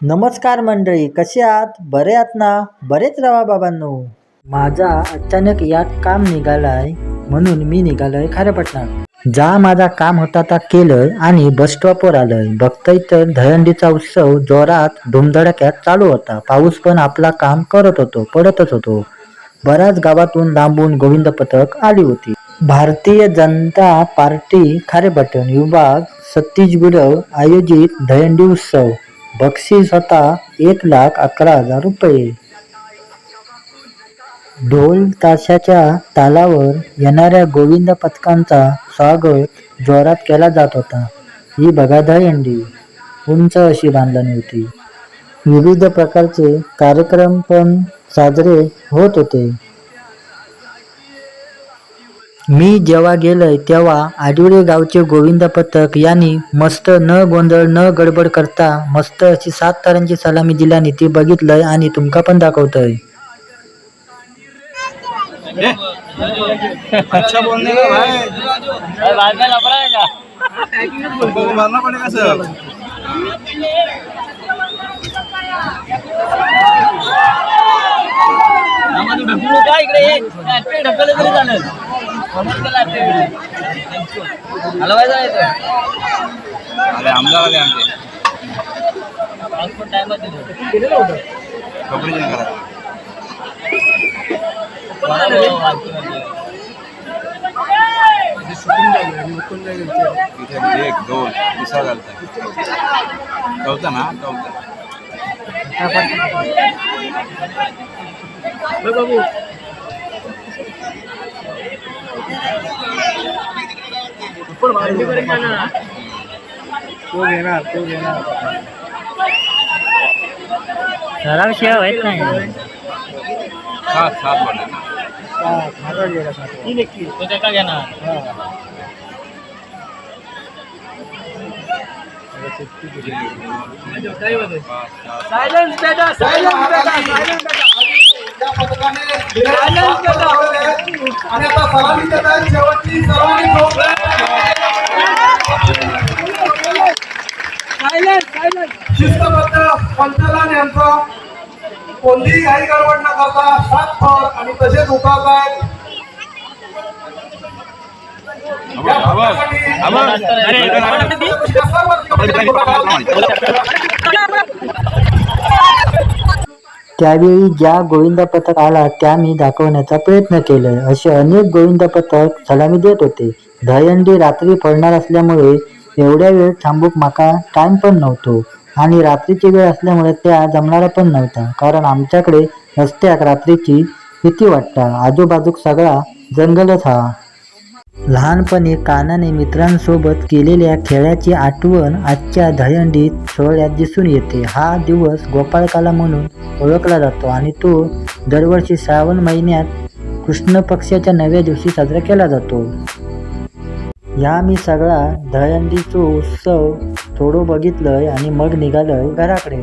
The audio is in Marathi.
नमस्कार मंडळी कसे आहात? बरे आहात ना? बरेच रवा बाबांनो. माझा अचानक यात काम निघालाय म्हणून मी निघालोय खारेपटणात जा माझा काम होता ता केलंय आणि बस स्टॉपवर आलोय. बघतोय तर दहंडीचा उत्सव जोरात धुमधडक्यात चालू होता. पाऊस पण आपला काम करत होतो पडतच होतो. बऱ्याच गावातून लांबून गोविंद पथक आली होती. भारतीय जनता पार्टी खारेपटण विभाग सतीश गुरव आयोजित दहंडी उत्सव. बक्षीस होता एक लाख अकरा हजार रुपये. ढोल ताशाच्या तालावर येणाऱ्या गोविंद पथकांचा स्वागत जोरात केला जात होता. ही बघा दहीहंडी उंच अशी बांधणी होती. विविध प्रकारचे कार्यक्रम पण साजरे होत होते. मी जेव्हा गेलोय तेव्हा आडिवळे गावचे गोविंद पथक यांनी मस्त न गोंधळ न गडबड करता मस्त अशी सात तारांची सलामी दिल्याने ती बघितलंय आणि तुमका पण दाखवतोय. है इकडे ये नाही अरे आमदार आले आमचे. कपडे चेंज करा. इथे एक दोन तिसरा घालता चौथा ना? चौथा तो घेणार तो घेणार. सराव शिवाय व्हायच नाही. सात सात बोलले ना. तो त्याचा घेणार. सायलेन्स बेटा सायलेन्स बेटा या पथकाने आणि आता सलामी देत आहेत शेवटची सर्वांनी पंचलान यांचा कोणतीही घाई गडबड न करता सात फळ आणि तसेच उठाव आहेत. त्यावेळी ज्या गोविंद पथक आला त्या मी दाखवण्याचा प्रयत्न केलाय. असे अनेक गोविंद पथक सलामी देत होते. दहंडी रात्री पडणार असल्यामुळे एवढ्या वेळ थांबूक माका टाइम पण नव्हतो. आणि रात्रीची वेळ असल्यामुळे त्या जमणारा पण नव्हता कारण आमच्याकडे रस्त्यात रात्रीची भीती वाटता. आजूबाजूक सगळा जंगलच हा. लहानपणी कानाने मित्रांसोबत केलेल्या खेळाची आठवण आजच्या दहीहंडीत सोहळ्यात दिसून येते. हा दिवस गोपाळकाला म्हणून ओळखला जातो आणि तो दरवर्षी श्रावण महिन्यात कृष्ण पक्षाच्या नव्या दिवशी साजरा केला जातो. या मी सगळा दहीहंडीचो उत्सव थोडं बघितलंय आणि मग निघालोय घराकडे.